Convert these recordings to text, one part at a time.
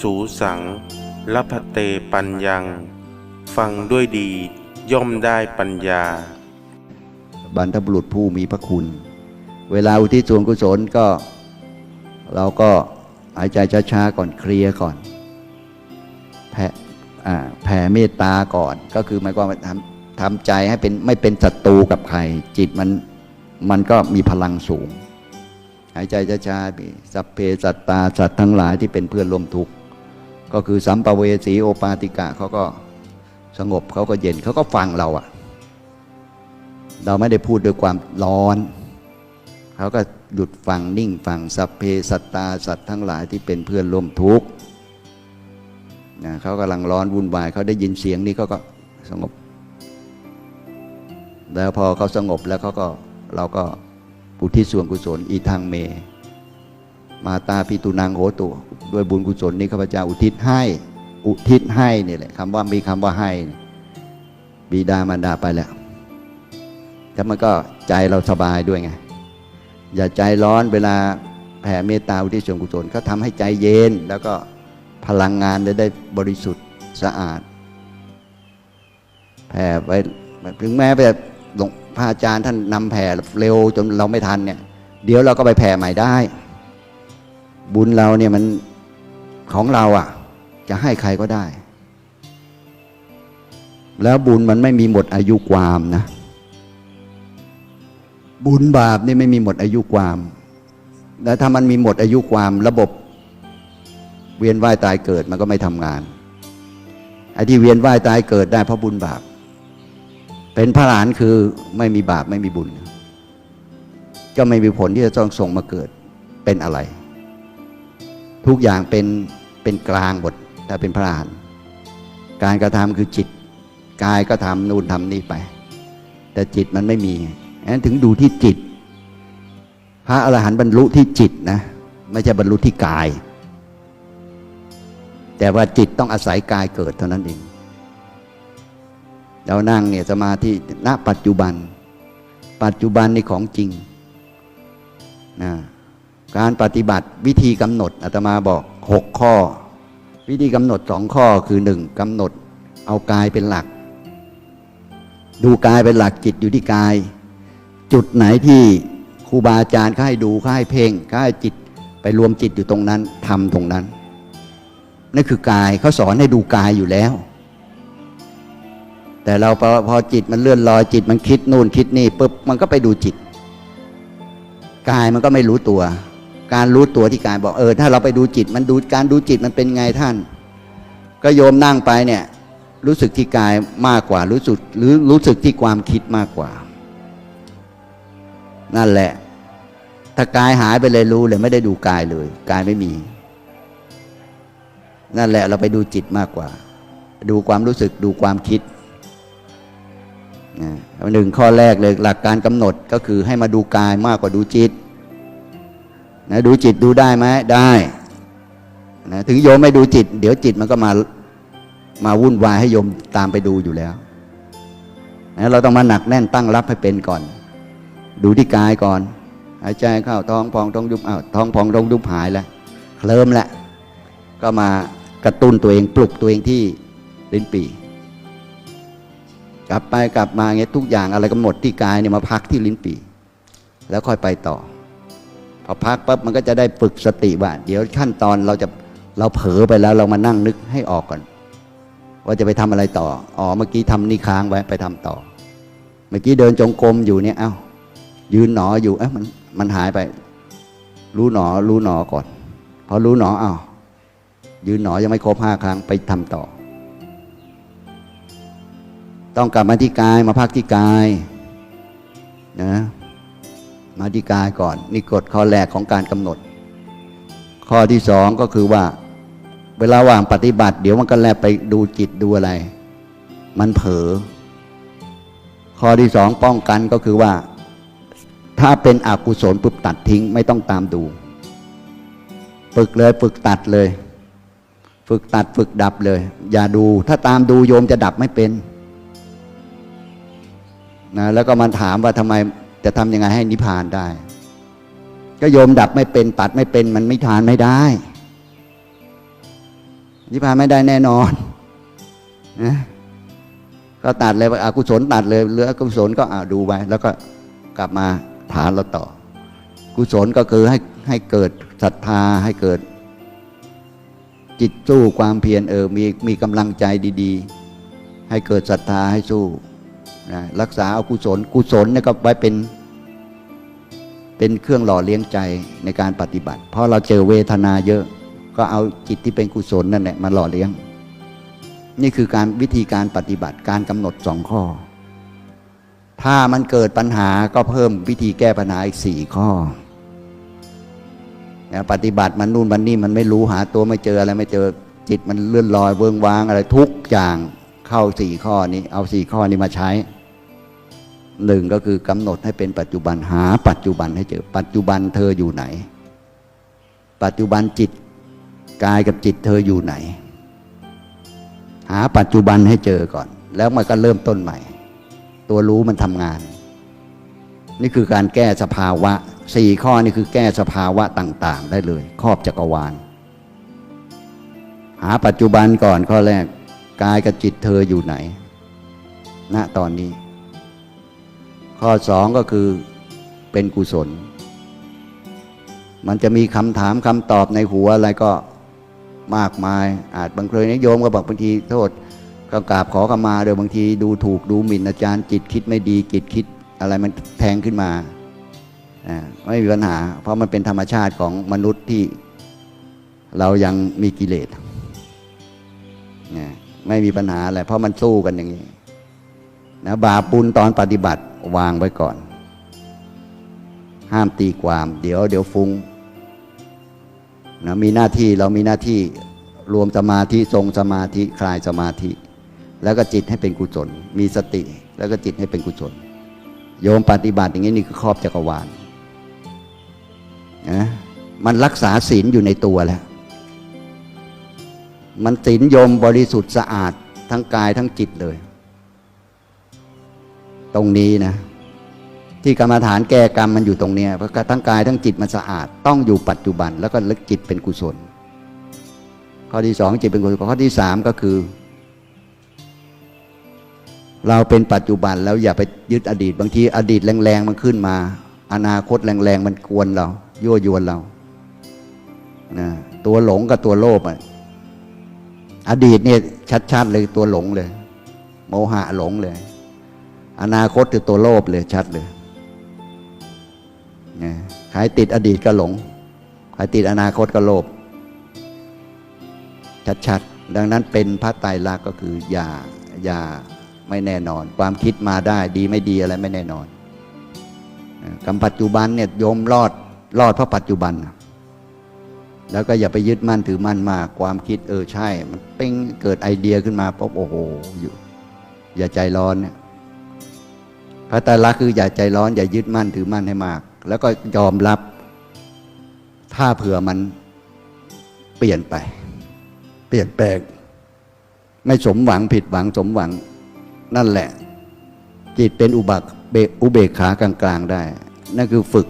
สูสังละพเตปัญญัง ฟังด้วยดีย่อมได้ปัญญา บรรพบุรุษผู้มีพระคุณ เวลาอุทิศส่วนกุศลก็ เราก็หายใจช้าๆก่อนเคลียร์ก่อน แผ่แผ่เมตตาก่อน ก็คือหมายความว่าทำทำใจให้เป็นไม่เป็นศัตรูกับใคร จิตมันมันก็มีพลังสูง หายใจช้าๆสัพเพสัตตาสัตว์ทั้งหลายที่เป็นเพื่อนร่วมทุกข์ ก็คือสัมปเวสีโอปาติกะเขาก็สงบเขาก็เย็นเขาก็ฟังเราอะเราไม่ได้พูดด้วยความร้อนเขาก็หยุดฟังนิ่งฟังสัพเพสัตตาสัตว์ทั้งหลายที่เป็นเพื่อนร่วมทุกข์นะเขากำลังร้อนวุ่นวายเขาได้ยินเสียงนี้เขาก็สงบ แล้วพอเขาสงบแล้วเขาก็เราก็อุทิศส่วนกุศลอีทางเม มาตาพิตุนางโหตุ ด้วยบุญกุศลนี้ข้าพเจ้าอุทิศให้ อุทิศให้นี่แหละคำว่ามีคำว่าให้ บิดามารดาไปแล้วแล้วมันก็ใจเราสบายด้วยไง อย่าใจร้อนเวลาแผ่เมตตาอุทิศส่วนกุศลเขาทำให้ใจเย็น แล้วก็พลังงานจะได้บริสุทธิ์สะอาด แผ่ไปถึงแม้แบบหลวงพระอาจารย์ท่านนำแผ่เร็วจนเราไม่ทันเนี่ย เดี๋ยวเราก็ไปแผ่ใหม่ได้ บุญเราเนี่ยมันของเราอะ จะให้ใครก็ได้ แล้วบุญมันไม่มีหมดอายุความนะ บุญบาปนี่ไม่มีหมดอายุความ แล้วถ้ามันมีหมดอายุความระบบ เวียนว่ายตายเกิดมันก็ไม่ทำงานไอ้ที่เวียนว่ายตายเกิดได้เพราะบุญบาป เป็นพระหลานคือไม่มีบาปไม่มีบุญ ก็ไม่มีผลที่จะต้องส่งมาเกิดเป็นอะไร ทุกอย่างเป็นเป็นกลางหมดถ้าเป็นพระอรหันต์การกระทำคือจิต กายก็ทำนู่นทำนี่ไป แต่จิตมันไม่มีงั้นถึงดูที่จิต พระอรหันต์บรรลุที่จิตนะไม่ใช่บรรลุที่กาย แต่ว่าจิตต้องอาศัยกายเกิดเท่านั้นเองเรานั่งเนี่ยสมาธิณปัจจุบัน ปัจจุบันนี่ของจริงนะ การปฏิบัติวิธีกำหนดอาตมาบอกหกข้อ วิธีกำหนดสองข้อคือหนึ่งกำหนด เอากายเป็นหลัก ดูกายเป็นหลักจิตอยู่ที่กาย จุดไหนที่ครูบาอาจารย์เขาให้ดูเขาให้เพ่งเขาให้จิตไปรวมจิตอยู่ตรงนั้นทำตรงนั้นนั่นคือกายเขาสอนให้ดูกายอยู่แล้ว แต่เราพอพอจิตมันเลื่อนลอยจิตมันคิดนู่นคิดนี่ปุ๊บมันก็ไปดูจิต กายมันก็ไม่รู้ตัว การรู้ตัวที่กายบอกเออถ้าเราไปดูจิตมันดูการดูจิตมันเป็นไงท่าน ก็โยมนั่งไปเนี่ยรู้สึกที่กายมากกว่ารู้สึกหรือรู้สึกที่ความคิดมากกว่า นั่นแหละ ถ้ากายหายไปเลยรู้เลยไม่ได้ดูกายเลยกายไม่มี นั่นแหละเราไปดูจิตมากกว่า ดูความรู้สึกดูความคิดนหนึ่งข้อแรกเลยหลักการกำหนดก็คือให้มาดูกายมากกว่าดูจิต นะดูจิตดูได้ไหมได้นะถึงโยมไม่ดูจิต เดี๋ยวจิตมันก็มามาวุ่นวายให้โยมตามไปดูอยู่แล้วนะเราต้องมาหนักแน่นตั้งรับให้เป็นก่อน ดูที่กายก่อนหายใจเข้าท้องพองท้องยุบอ้าวท้องพองท้องยุบหายแล้วเคลิ้มแล้วก็มากระตุ้นตัวเองปลุกตัวเองที่ลิ้นปี่กลับไปกลับมาเงี้ยทุกอย่างอะไรกำหนดที่กายเนี่ยมาพักที่ลิ้นปี่แล้วค่อยไปต่อ พอพักปั๊บมันก็จะได้ฝึกสติว่า เดี๋ยวขั้นตอนเราจะเราเผลอไปแล้วเรามานั่งนึกให้ออกก่อน ว่าจะไปทำอะไรต่ออ๋อเมื่อกี้ทำนี่ค้างไว้ไปทำต่อ เมื่อกี้เดินจงกรมอยู่เนี่ยเอ้า ยืนหนออยู่เอ้ามันมันหายไป รู้หนอรู้หนอก่อนพอรู้หนออ้าวยืนหนอยังไม่ครบห้าครั้งไปทำต่อ ต้องกลับมาที่กายมาพักที่กายนะ มาที่กายก่อนนี่กฎข้อแรกของการกำหนด ข้อที่สองก็คือว่า เวลาว่างปฏิบัติ เดี๋ยวมันก็แลบไปดูจิตดูอะไร มันเผลอข้อที่สองป้องกันก็คือว่า ถ้าเป็นอกุศลปุ๊บตัดทิ้งไม่ต้องตามดู ฝึกเลยฝึกตัดเลย ฝึกตัดฝึกดับเลย อย่าดู ถ้าตามดูโยมจะดับไม่เป็นนะแล้วก็มาถามว่าทำไม จะทำยังไงให้นิพพานได้ ก็โยมดับไม่เป็นตัดไม่เป็นมันไม่ทานไม่ได้ นิพพานไม่ได้แน่นอนนะก็ตัดเลยอกุศลตัดเลยเหลืออกุศลก็อ่าดูไปแล้วก็กลับมาฐานเราต่อ กุศลก็คือให้ให้เกิดศรัทธาให้เกิด จิตสู้ความเพียรเออมีมีกำลังใจดี ๆ ให้เกิดศรัทธาให้สู้ นะรักษาเอากุศลกุศลเนี่ยก็ไว้เป็น เป็นเครื่องหล่อเลี้ยงใจในการปฏิบัติ เพราะเราเจอเวทนาเยอะ ก็เอาจิตที่เป็นกุศลนั่นแหละมาหล่อเลี้ยง นี่คือการวิธีการปฏิบัติการกำหนดสองข้อ ถ้ามันเกิดปัญหาก็เพิ่มวิธีแก้ปัญหาอีกสี่ข้อนะปฏิบัติมันนู่นมันนี่มันไม่รู้หาตัวไม่เจออะไรไม่เจอจิตมันเลื่อนลอยเวิงวางอะไรทุกอย่างเข้าสี่ข้อนี้ เอาสี่ข้อนี้มาใช้ หนึ่งก็คือกำหนดให้เป็นปัจจุบันหา ปัจจุบันให้เจอ ปัจจุบันเธออยู่ไหน ปัจจุบันจิตกายกับจิตเธออยู่ไหน หาปัจจุบันให้เจอก่อน แล้วมันก็เริ่มต้นใหม่ ตัวรู้มันทำงาน นี่คือการแก้สภาวะสี่ข้อนี่คือแก้สภาวะต่าง ๆ ได้เลย ครอบจักรวาล หาปัจจุบันก่อนข้อแรก กายกับจิตเธออยู่ไหน ณตอนนี้ ข้อสองก็คือเป็นกุศล มันจะมีคำถามคำตอบในหัวอะไรก็มากมาย อาจบางเคยนิยมก็บอกบางทีโทษก็กราบขอขมาเดี๋ยวบางทีดูถูกดูหมิ่นอาจารย์จิตคิดไม่ดีจิตคิดอะไรมันแทงขึ้นมาไม่มีปัญหา เพราะมันเป็นธรรมชาติของมนุษย์ที่เรายังมีกิเลสไม่มีปัญหาอะไรเพราะมันสู้กันอย่างนี้นะบาปบุญตอนปฏิบัติ วางไว้ก่อน ห้ามตีความ เดี๋ยวเดี๋ยวฟุง้งนะมีหน้าที่เรามีหน้าที่รวมสมาธิทรงสมาธิคลายสมาธิ แล้วก็จิตให้เป็นกุศล มีสติ แล้วก็จิตให้เป็นกุศล โยมปฏิบัติอย่างนี้นี่คือครอบจักรวาลนะมันรักษาศีลอยู่ในตัวแล้ว มันศีลโยมบริสุทธิ์สะอาดทั้งกายทั้งจิตเลย ตรงนี้นะ ที่กรรมฐานแก้กรรมมันอยู่ตรงเนี้ยเพราะทั้งกายทั้งจิตมันสะอาด ต้องอยู่ปัจจุบัน แล้วก็ลึกจิตเป็นกุศล ข้อที่สองจิตเป็นกุศลข้อที่สามก็คือ เราเป็นปัจจุบันแล้วอย่าไปยึดอดีต บางทีอดีตแรงๆมันขึ้นมา อนาคตแรงๆมันกวนเรายั่วยวนเรานะตัวหลงกับตัวโลภอะอดีตเนี่ยชัดๆเลยตัวหลงเลย โมหะหลงเลย อนาคตคือตัวโลภเลยชัดเลยนะใครติดอดีตก็หลงใครติดอนาคตก็โลภชัดๆ ดังนั้นเป็นพระไตรลักษณ์ก็คืออย่าอย่าไม่แน่นอน ความคิดมาได้ดีไม่ดีอะไรไม่แน่นอนกำปัจจุบันเนี่ยโยมรอดรอดเพราะปัจจุบัน แล้วก็อย่าไปยึดมั่นถือมั่นมากความคิดเออใช่ มันเป้งเกิดไอเดียขึ้นมาปุ๊บโอ้โหอยู่ อย่าใจร้อนเนี่ย พระตรลักคืออย่าใจร้อนอย่ายึดมั่นถือมั่นให้มาก แล้วก็ยอมรับถ้าเผื่อมันเปลี่ยนไป เปลี่ยนแปลง ไม่สมหวังผิดหวังสมหวังนั่นแหละ จิตเป็นอุบักเบอุเบกขากลางๆได้ นั่นคือฝึก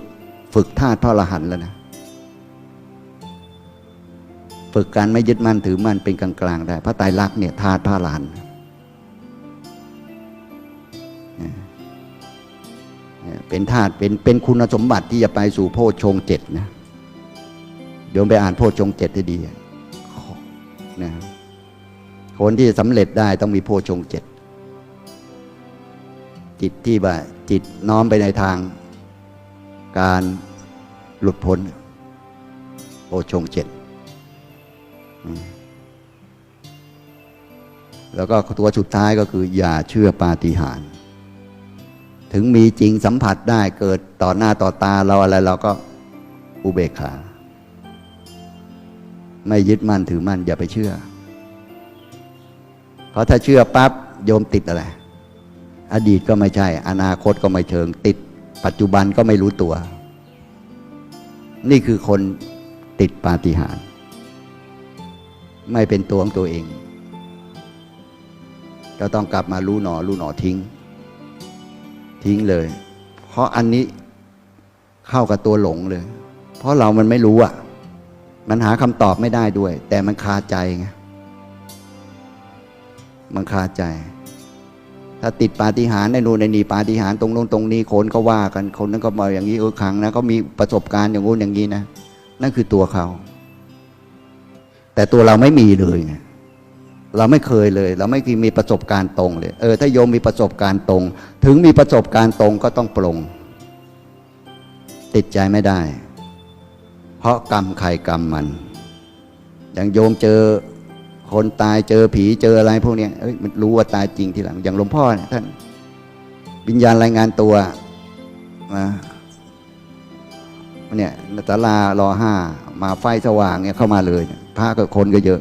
ฝึกธาตุพระอรหันต์แล้วนะฝึกการไม่ยึดมั่นถือมั่นเป็นกลางๆได้ พระไตรลักษณ์เนี่ยธาตุพระอรหันต์ เป็นธาตุเป็นเป็นคุณสมบัติที่จะไปสู่โพชฌงเจ็ดนะโยมไปอ่านโพชฌงเจ็ดให้ดีนะคนที่สำเร็จได้ต้องมีโพชฌงเจ็ดจิตที่ว่าจิตน้อมไปในทาง การหลุดพ้นโพชฌงเจ็ดแล้วก็ตัวสุดท้ายก็คือ อย่าเชื่อปาฏิหาริย์ ถึงมีจริงสัมผัสได้เกิดต่อหน้าต่อตาเราอะไรเราก็อุเบกขา ไม่ยึดมั่นถือมั่นอย่าไปเชื่อ เพราะถ้าเชื่อปั๊บโยมติดอะไร อดีตก็ไม่ใช่ อนาคตก็ไม่เชิงติด ปัจจุบันก็ไม่รู้ตัว นี่คือคนติดปาฏิหาริย์ไม่เป็นตัวของตัวเองก็ต้องกลับมารู้หนอรู้หนอทิ้ง ทิ้งเลย เพราะอันนี้เข้ากับตัวหลงเลย เพราะเรามันไม่รู้อะ มันหาคำตอบไม่ได้ด้วย แต่มันคาใจไงมันคาใจ ถ้าติดปาฏิหาริย์ในนู่นในนี่ปาฏิหาริย์ตรงโน้นตรงนี้คนก็ว่ากันคนนั้นก็มาอย่างนี้เออครั้งนะเขามีประสบการณ์อย่างงู้นอย่างนี้นะนั่นคือตัวเขา แต่ตัวเราไม่มีเลยไง เราไม่เคยเลย เราไม่เคยมีประสบการณ์ตรงเลยเออถ้าโยมมีประสบการณ์ตรง ถึงมีประสบการณ์ตรงก็ต้องปรงติดใจไม่ได้ เพราะกรรมใครกรรมมัน อย่างโยมเจอคนตายเจอผีเจออะไรพวกนี้เอ้ยมันรู้ว่าตายจริงทีหลัง อย่างหลวงพ่อเนี่ยท่านวิญญาณรายงานตัวมาเนี่ยตลารอห้ามาไฟสว่างเนี่ยเข้ามาเลยเนี่ยพระกับคนก็เยอะ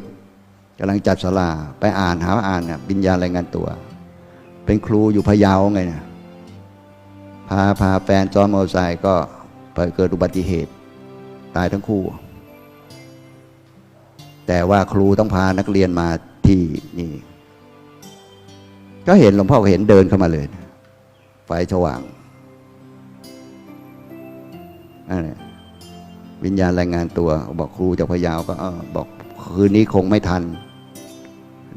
กำลังจัดศาลาไปอ่านหาอ่านเนี่ยวิญญาณรายงานตัว เป็นครูอยู่พะเยาไงเนี่ยพาพาแฟนซ้อนมอเตอร์ไซค์ก็ไปเกิดอุบัติเหตุ ตายทั้งคู่ แต่ว่าครูต้องพานักเรียนมาที่นี่ ก็เห็นหลวงพ่อก็เห็นเดินเข้ามาเลย ไฟสว่างนั่นแหละวิญญาณรายงานตัว บอกครูจากพยาวก็บอกคืนนี้คงไม่ทัน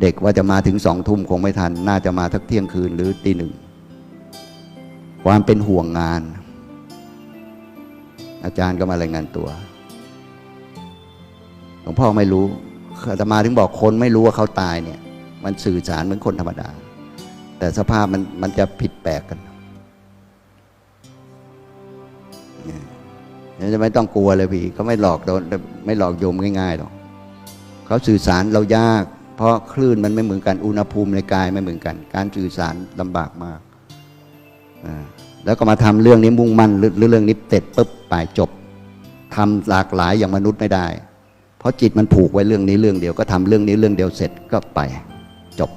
เด็กว่าจะมาถึงสองทุ่มคงไม่ทัน น่าจะมาทักเที่ยงคืนหรือตีหนึ่ง ความเป็นห่วงงาน อาจารย์ก็มารายงานตัว หลวงพ่อไม่รู้อาตมาถึงบอกคนไม่รู้ว่าเขาตายเนี่ย มันสื่อสารเหมือนคนธรรมดา แต่สภาพมันมันจะผิดแปลกกันนี่จะไม่ต้องกลัวเลยพี่เขาไม่หลอกโดนไม่หลอกโยมง่ายๆหรอกเขาสื่อสารเรายาก เพราะคลื่นมันไม่เหมือนกัน อุณหภูมิในกายไม่เหมือนกัน การสื่อสารลำบากมาก แล้วก็มาทำเรื่องนี้มุ่งมั่นหรือเรื่องนี้เสร็จปุ๊บไปจบทำหลากหลายอย่างมนุษย์ไม่ได้ เพราะจิตมันผูกไว้เรื่องนี้เรื่องเดียว ก็ทำเรื่องนี้เรื่องเดียวเสร็จก็ไปจบ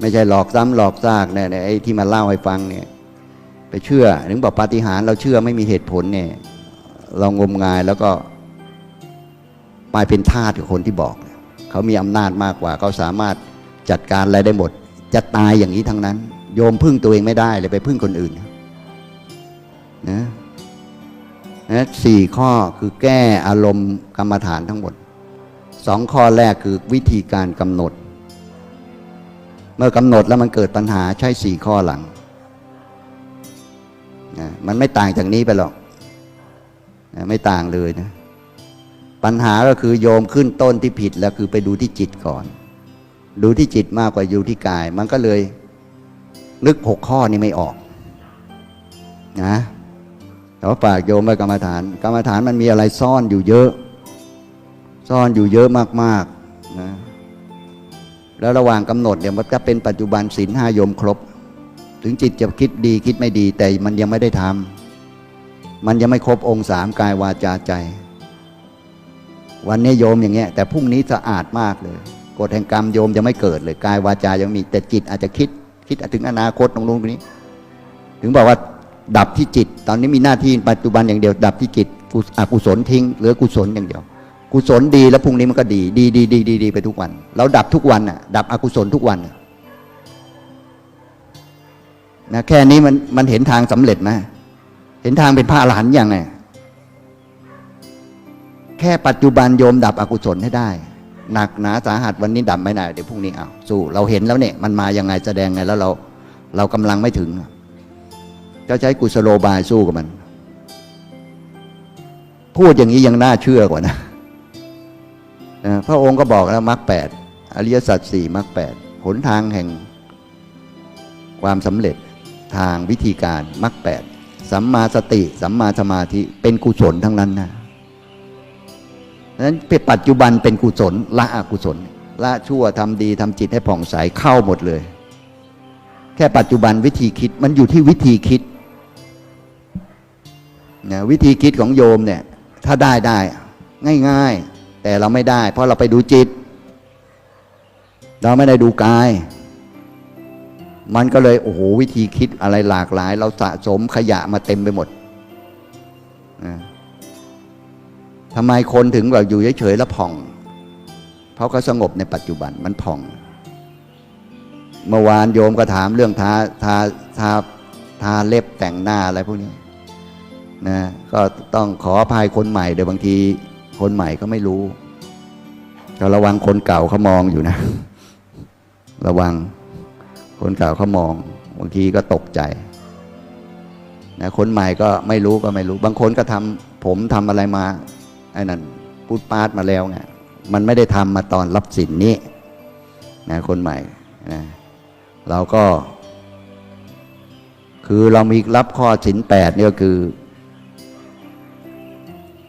ไม่ใช่หลอกซ้ำหลอกซากเนี่ยไอ้ที่มาเล่าให้ฟังเนี่ยไปเชื่อถึงบอกปาฏิหาริย์เราเชื่อไม่มีเหตุผลเนี่ยเรางมงายแล้วก็ ไปเป็นทาสกับคนที่บอก เขามีอำนาจมากกว่า เขาสามารถจัดการอะไรได้หมด จะตายอย่างนี้ทั้งนั้น โยมพึ่งตัวเองไม่ได้เลยไปพึ่งคนอื่นนะนะสี่ข้อคือแก้อารมณ์กรรมฐานทั้งหมดสองข้อแรกคือวิธีการกำหนด เมื่อกำหนดแล้วมันเกิดปัญหาใช่สี่ข้อหลังนะมันไม่ต่างจากนี้ไปหรอกนะไม่ต่างเลยนะ ปัญหาก็คือโยมขึ้นต้นที่ผิดแล้วคือไปดูที่จิตก่อน ดูที่จิตมากกว่าดูที่กาย มันก็เลยนึกหกข้อนี้ไม่ออกนะแต่ว่าฝากโยมไปกรรมฐาน กรรมฐานมันมีอะไรซ่อนอยู่เยอะ ซ่อนอยู่เยอะมากๆนะแล้วระหว่างกำหนดเนี่ยมันจะเป็นปัจจุบันศีลห้าโยมครบ ถึงจิตจะคิดดีคิดไม่ดีแต่มันยังไม่ได้ทำมันยังไม่ครบองค์สามกายวาจาใจ วันนี้โยมอย่างเงี้ยแต่พรุ่งนี้สะอาดมากเลยกฎแห่งกรรมโยมยังไม่เกิดเลยกายวาจายังมีแต่จิตอาจจะคิดคิดถึงอนาคตตรงนู้นตรงนี้ ถึงบอกว่าดับที่จิต ตอนนี้มีหน้าที่ปัจจุบันอย่างเดียว ดับที่จิตอกุศลทิ้งเหลือกุศลอย่างเดียว กุศลดีแล้วพรุ่งนี้มันก็ดี ดีดีดีดีดีไปทุกวัน เราดับทุกวันน่ะ ดับอกุศลทุกวันนะนะแค่นี้มันมันเห็นทางสำเร็จไหมเห็นทางเป็นพระอรหันต์ยังไง แค่ปัจจุบันโยมดับอกุศลให้ได้ หนักหนาสาหัสวันนี้ดับไม่ได้เดี๋ยวพรุ่งนี้เอาสู้เราเห็นแล้วเนี่ยมันมายังไงแสดงไงแล้วเราเรากำลังไม่ถึงก็ใช้กุศโลบายสู้กับมัน พูดอย่างนี้ยังน่าเชื่อกว่านะนะพระองค์ก็บอกแล้วมรรคแปดอริยสัจสี่มรรคแปดหนทางแห่งความสำเร็จทางวิธีการมรรคแปดสัมมาสติ สัมมาสมาธิเป็นกุศลทั้งนั้นนะ นั้นเป็นปัจจุบันเป็นกุศลละอกุศล ละชั่วทำดีทำจิตให้ผ่องใสเข้าหมดเลย แค่ปัจจุบันวิธีคิดมันอยู่ที่วิธีคิดนะวิธีคิดของโยมเนี่ย ถ้าได้ได้ ง่าย ๆ แต่เราไม่ได้ เพราะเราไปดูจิต เราไม่ได้ดูกาย มันก็เลยโอ้โหวิธีคิดอะไรหลากหลาย เราสะสมขยะมาเต็มไปหมดนะ ทำไมคนถึงแบบอยู่เฉยๆแล้วผ่อง เพราะเขาสงบในปัจจุบันมันผ่อง เมื่อวานโยมก็ถามเรื่องทาทาทาทาเล็บแต่งหน้าอะไรพวกนี้นะก็ต้องขออภัยคนใหม่เดี๋ยวบางทีคนใหม่ก็ไม่รู้ก็ระวังคนเก่าเขามองอยู่นะ ระวังคนเก่าเขามองบางทีก็ตกใจนะคนใหม่ก็ไม่รู้ก็ไม่รู้ บางคนก็ทำผมทำอะไรมา ไอ้นั่นพูดปาดมาแล้วไงมันไม่ได้ทำมาตอนรับสินนี้นะคนใหม่นะเราก็ คือเรามีรับข้อสินแปดนี่ก็คือ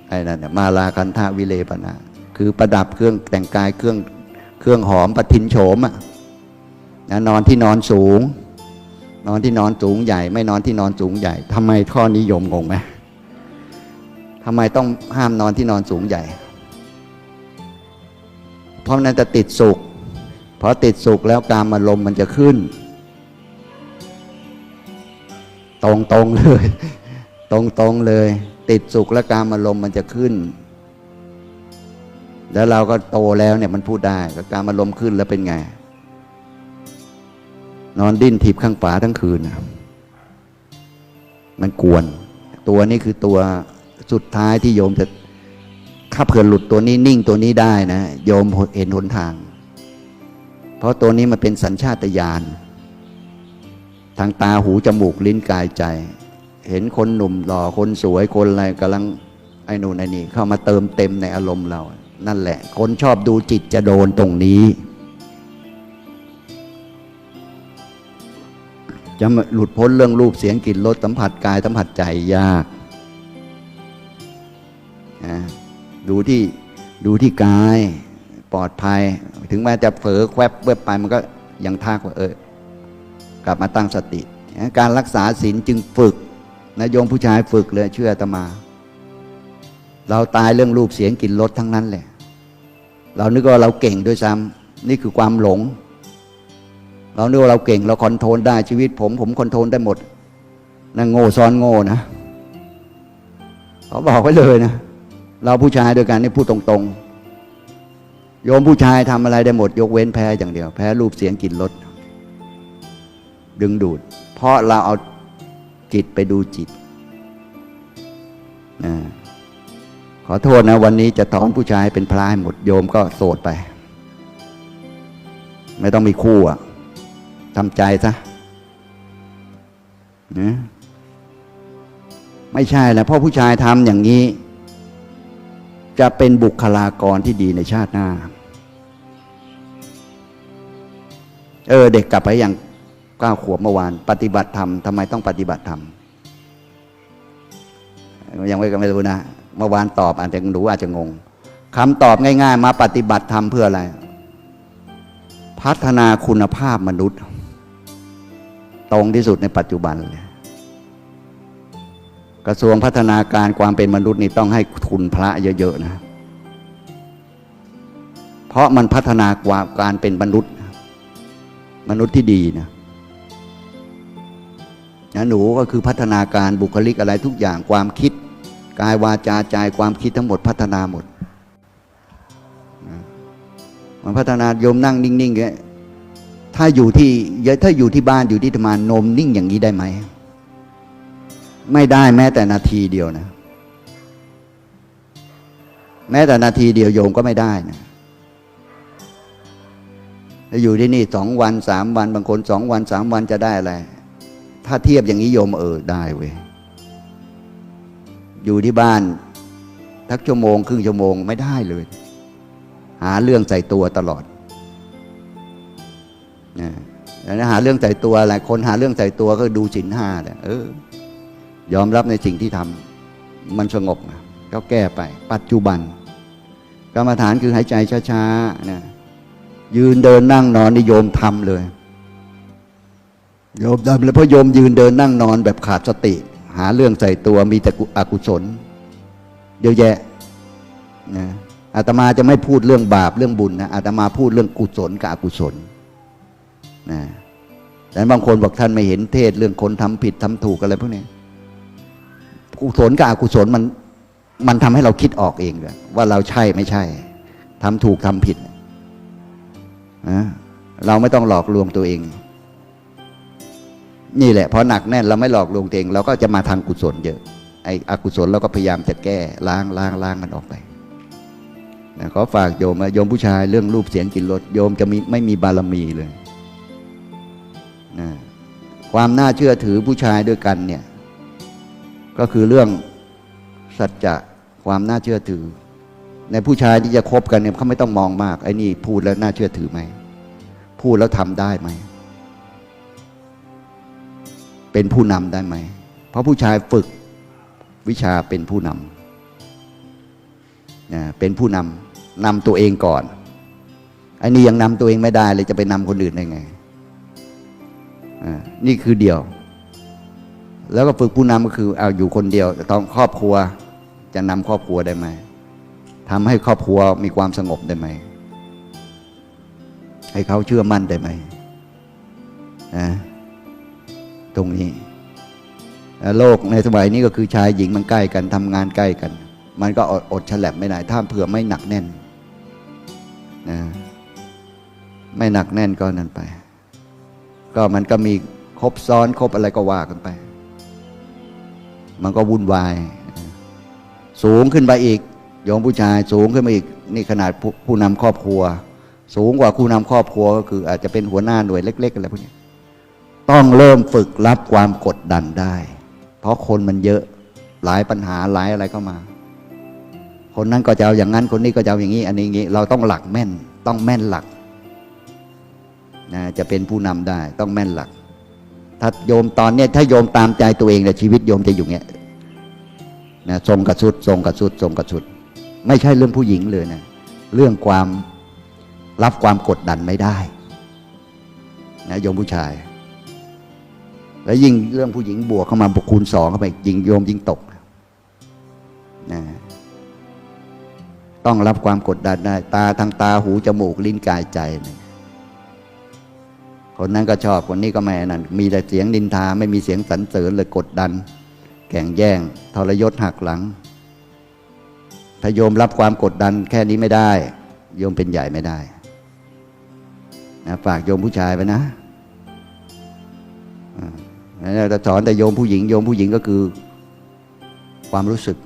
ไอ้นั่นมาลาคันธาวิเลปนะคือประดับเครื่องแต่งกายเครื่องเครื่องหอมปทินโฉมอะนะนอนที่นอนสูง นอนที่นอนสูงใหญ่ ไม่นอนที่นอนสูงใหญ่ทำไมข้อนิยมงงไหม ทำไมต้องห้ามนอนที่นอนสูงใหญ่ เพราะนั้นจะติดสุขพอติดสุขแล้วการอารมมันจะขึ้น ตรงตรงเลย ตรงตรงเลย ติดสุขและการอารมมันจะขึ้น แล้วเราก็โตแล้วเนี่ยมันพูดได้ก็การอารมขึ้นแล้วเป็นไง นอนดิ้นถีบข้างฝาทั้งคืน มันกวน ตัวนี้คือตัว สุดท้ายที่โยมจะถ้าเผื่อหลุดตัวนี้นิ่งตัวนี้ได้นะ โยมเห็นหนทาง เพราะตัวนี้มันเป็นสัญชาตญาณทางตาหูจมูกลิ้นกายใจ เห็นคนหนุ่มหล่อคนสวยคนอะไรกำลังไอ้นู่นไอ้นี่เข้ามาเติมเต็มในอารมณ์เรา นั่นแหละ คนชอบดูจิตจะโดนตรงนี้ จะหลุดพ้นเรื่องรูปเสียงกลิ่นรสสัมผัสกายสัมผัสใจยาก นะดูที่ดูที่กายปลอดภัย ถึงแม้จะเผลอแควบเว็บไปมันก็ยังทักว่าเออกลับมาตั้งสติ การรักษาศีลจึงฝึกนะโยมผู้ชายฝึกเลยเชื่อตมา เราตายเรื่องรูปเสียงกลิ่นรสทั้งนั้นแหละเรานึกว่าเราเก่งด้วยซ้ำนี่คือความหลง เรานึกว่าเราเก่งเราคอนโทรลได้ชีวิตผม ผมคอนโทรลได้หมดนั่นโง่ซ้อนโง่นะเขาบอกไว้เลยนะ เราผู้ชายด้วยกันนี่พูดตรง ๆ โยมผู้ชายทำอะไรได้หมด ยกเว้นแพ้อย่างเดียว แพ้รูปเสียงกลิ่นรสดึงดูด เพราะเราเอาจิตไปดูจิตนะขอโทษนะวันนี้จะถอนผู้ชายเป็นพระให้หมดโยมก็โสดไป ไม่ต้องมีคู่อะทำใจซะนะไม่ใช่แล้วเพราะผู้ชายทำอย่างนี้ จะเป็นบุคลากรที่ดีในชาติหน้า เออ เด็กกลับไปอย่างก้าขวบเมื่อวาน ปฏิบัติธรรมทำไมต้องปฏิบัติธรรมยังไม่ก็ไม่รู้นะ เมื่อวานตอบอาจจะหนูอาจจะงงคำตอบง่ายๆ มาปฏิบัติธรรมเพื่ออะไร พัฒนาคุณภาพมนุษย์ ตรงที่สุดในปัจจุบันเลย กระทรวงพัฒนาการความเป็นมนุษย์นี่ต้องให้ทุนพระเยอะๆนะ เพราะมันพัฒนากว่าการเป็นมนุษย์ มนุษย์ที่ดีนะนะหนูก็คือพัฒนาการบุคลิกอะไรทุกอย่างความคิด กายวาจาใจความคิดทั้งหมดพัฒนาหมดมันพัฒนาโยมนั่งนิ่งๆเงี้ยถ้าอยู่ที่ถ้าอยู่ที่บ้านอยู่ที่ทำงานนมนิ่งอย่างนี้ได้ไหม ไม่ได้แม้แต่นาทีเดียวนะ แม้แต่นาทีเดียวโยมก็ไม่ได้นะอยู่ที่นี่สองวันสามวัน บางคนสองวันสามวันจะได้อะไร ถ้าเทียบอย่างนี้โยมเออได้เว้ยอยู่ที่บ้านทักชั่วโมง ครึ่งชั่วโมงไม่ได้เลย หาเรื่องใส่ตัวตลอดนะแล้วหาเรื่องใส่ตัวอะไรคนหาเรื่องใส่ตัวก็ดูสินห้าแหละเออ ยอมรับในสิ่งที่ทำมันสงบก็แก้ไป ปัจจุบัน กรรมฐานคือหายใจช้าๆนะยืนเดินนั่งนอนนิยมทำเลยโยมทำเลยเพราะโยมยืนเดินนั่งนอนแบบขาดสติ หาเรื่องใส่ตัวมีแต่อกุศลเยอะแยะนะอาตมาจะไม่พูดเรื่องบาปเรื่องบุญนะอาตมาพูดเรื่องกุศลกับอกุศลนะแต่บางคนบอกท่านไม่เห็นเทศเรื่องคนทำผิดทำถูกอะไรพวกนี้ กุศลกับอกุศลมันมันทำให้เราคิดออกเองเลยว่าเราใช่ไม่ใช่ทำถูกทำผิดนะเราไม่ต้องหลอกลวงตัวเอง นี่แหละเพราะหนักแน่นเราไม่หลอกลวงตัวเอง เราก็จะมาทางกุศลเยอะไอ้อกุศลเราก็พยายามจะแก้ล้างล้างล้างมันออกไปนะขอฝากโยมโยมผู้ชายเรื่องรูปเสียงกลิ่นรสโยมจะมีไม่มีบารมีเลยนะความน่าเชื่อถือผู้ชายด้วยกันเนี่ย ก็คือเรื่องสัจจะความน่าเชื่อถือ ในผู้ชายที่จะคบกันเนี่ยเขาไม่ต้องมองมากไอ้นี่พูดแล้วน่าเชื่อถือไหมพูดแล้วทำได้ไหมเป็นผู้นำได้ไหม เพราะผู้ชายฝึกวิชาเป็นผู้นำนะเป็นผู้นำนำตัวเองก่อนไอ้นี่ยังนำตัวเองไม่ได้เลยจะไปนำคนอื่นได้ไงอ่านี่คือเดียว แล้วก็ฝึกผู้นำก็คือเอาอยู่คนเดียวต้องครอบครัวจะนำครอบครัวได้ไหมทำให้ครอบครัวมีความสงบได้ไหม ให้เขาเชื่อมั่นได้ไหมนะตรงนี้ โลกในสมัยนี้ก็คือชายหญิงมันใกล้กันทำงานใกล้กัน มันก็อดอดฉลับไม่ได้ถ้าเผื่อไม่หนักแน่นนะไม่หนักแน่นก็นั่นไป ก็มันก็มีครบซ้อนครบอะไรก็ว่ากันไป มันก็วุ่นวาย สูงขึ้นไปอีกโยมผู้ชายสูงขึ้นมาอีกนี่ขนาดผู้ผู้นำครอบครัว สูงกว่าผู้นำครอบครัวก็คือ อาจจะเป็นหัวหน้าหน่วยเล็ก ๆ อะไรพวกนี้ต้องเริ่มฝึกรับความกดดันได้ เพราะคนมันเยอะหลายปัญหาหลายอะไรเข้ามา คนนั้นก็จะเอาอย่างนั้นคนนี้ก็จะเอาอย่างนี้ อันนี้อย่างนี้เราต้องหลักแม่น ต้องแม่นหลักนะจะเป็นผู้นำได้ต้องแม่นหลัก ถ้าโยมตอนเนี้ยถ้าโยมตามใจตัวเองเนี่ยชีวิตโยมจะอยู่เงี้ยนะทรงกระสุดทรงกระสุดทรงกระสุด ไม่ใช่เรื่องผู้หญิงเลยนะเรื่องความรับความกดดันไม่ได้นะโยมผู้ชาย แล้วยิ่งเรื่องผู้หญิงบวกเข้ามาบวกคูณสองเข้าไปยิงโยมยิงตกนะต้องรับความกดดันได้ ตาทางตาหูจมูกลิ้นกายใจนะ คนนั้นก็ชอบคนนี้ก็ไม่นั่นมีแต่เสียงดินทาไม่มีเสียงสรรเสริญเลยกดดัน แข่งแย่งทรยศหักหลัง ถ้าโยมรับความกดดันแค่นี้ไม่ได้ โยมเป็นใหญ่ไม่ได้นะฝากโยมผู้ชายไปนะอ่าแล้วจะสอนแต่โยมผู้หญิง โยมผู้หญิงก็คือ ความรู้สึก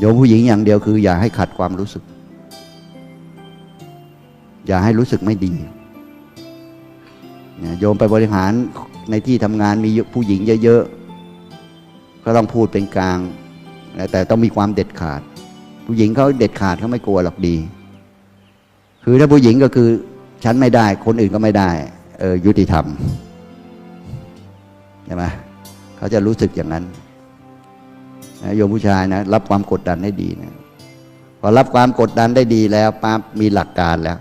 โยมผู้หญิงอย่างเดียวคือ อย่าให้ขัดความรู้สึก อย่าให้รู้สึกไม่ดี โยมไปบริหารในที่ทำงานมีผู้หญิงเยอะๆ ก็ต้องพูดเป็นกลาง แต่ต้องมีความเด็ดขาด ผู้หญิงเขาเด็ดขาดเขาไม่กลัวหรอกดี คือถ้าผู้หญิงก็คือฉันไม่ได้ คนอื่นก็ไม่ได้ เออยุติธรรมใช่ไหมเขาจะรู้สึกอย่างนั้นนะโยมผู้ชายนะ รับความกดดันได้ดีนะพอรับความกดดันได้ดีแล้วปั๊บมีหลักการแล้ว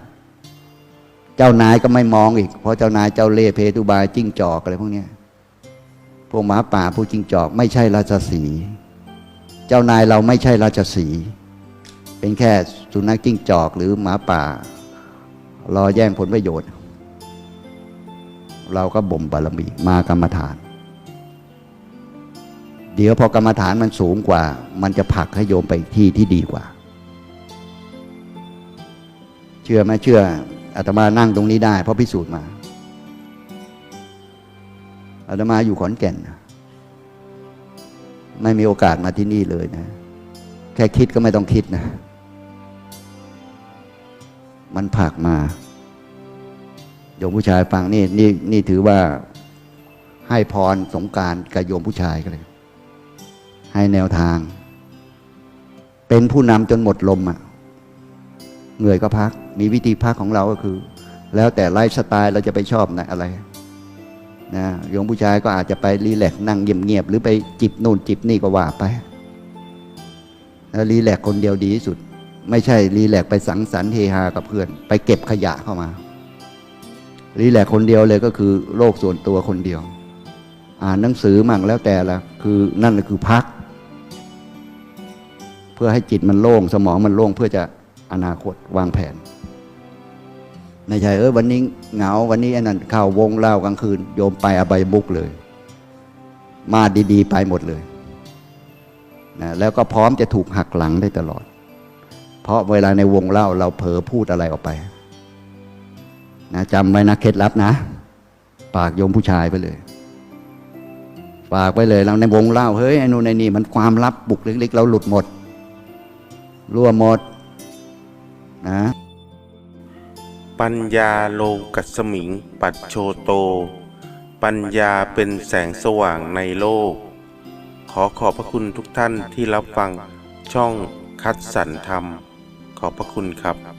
เจ้านายก็ไม่มองอีก เพราะเจ้านายเจ้าเล่เพทุบายจิ้งจอกอะไรพวกเนี้ยพวกหมาป่าพวกจิ้งจอก ไม่ใช่ราชสีเจ้านายเราไม่ใช่ราชสีเป็นแค่สุนัขจิ้งจอกหรือหมาป่า รอแย่งผลประโยชน์ เราก็บ่มบารมีมากรรมฐาน เดี๋ยวพอกรรมฐานมันสูงกว่า มันจะผลักให้โยมไปที่ที่ดีกว่า เชื่อไหมเชื่อ อาตมานั่งตรงนี้ได้ เพราะพิสูจน์มาอาตมาอยู่ขอนแก่น ไม่มีโอกาสมาที่นี่เลยนะ แค่คิดก็ไม่ต้องคิดนะ มันผักมาโยมผู้ชายฟังนี่นี่นี่ถือว่าให้พรสงการกับโยมผู้ชายกันเลย ให้แนวทาง เป็นผู้นำจนหมดลมอะเหนื่อยก็พัก มีวิธีพักของเราก็คือ แล้วแต่ไลฟ์สไตล์เราจะไปชอบนะอะไรนะโยมผู้ชายก็อาจจะไปรีแลกนั่งเงียบๆหรือไปจิบนู่นจิบนี่ก็ว่าไปแล้วรีแลกคนเดียวดีที่สุด ไม่ใช่รีแลกไปสังสรรค์เฮฮากับเพื่อน ไปเก็บขยะเข้ามารีแลกคนเดียวเลยก็คือโลกส่วนตัวคนเดียว อ่านหนังสือมั่งแล้วแต่ละคือนั่นคือพัก เพื่อให้จิตมันโล่งสมองมันโล่งเพื่อจะอนาคตวางแผน ไม่ใช่เออวันนี้เหงาวันนี้ไอ้นั่นเข้าวงเล่ากลางคืน โยมไปอบายมุกเลย มาดีๆ ไปหมดเลยนะแล้วก็พร้อมจะถูกหักหลังได้ตลอด เพราะเวลาในวงเล่าเราเผลอพูดอะไรออกไปนะจำไว้นะเคล็ดลับนะ ปากโยมผู้ชายไปเลยฝากไว้เลยเราในวงเล่าเฮ้ยไอ้นู่นไอ้นี่มันความลับบุกเล็กๆเราหลุดหมดรั่วหมดนะ ปัญญาโลกัสมิง ปัจโชโต ปัญญาเป็นแสงสว่างในโลก ขอขอบพระคุณทุกท่านที่รับฟังช่องคัดสรรธรรม ขอบพระคุณครับ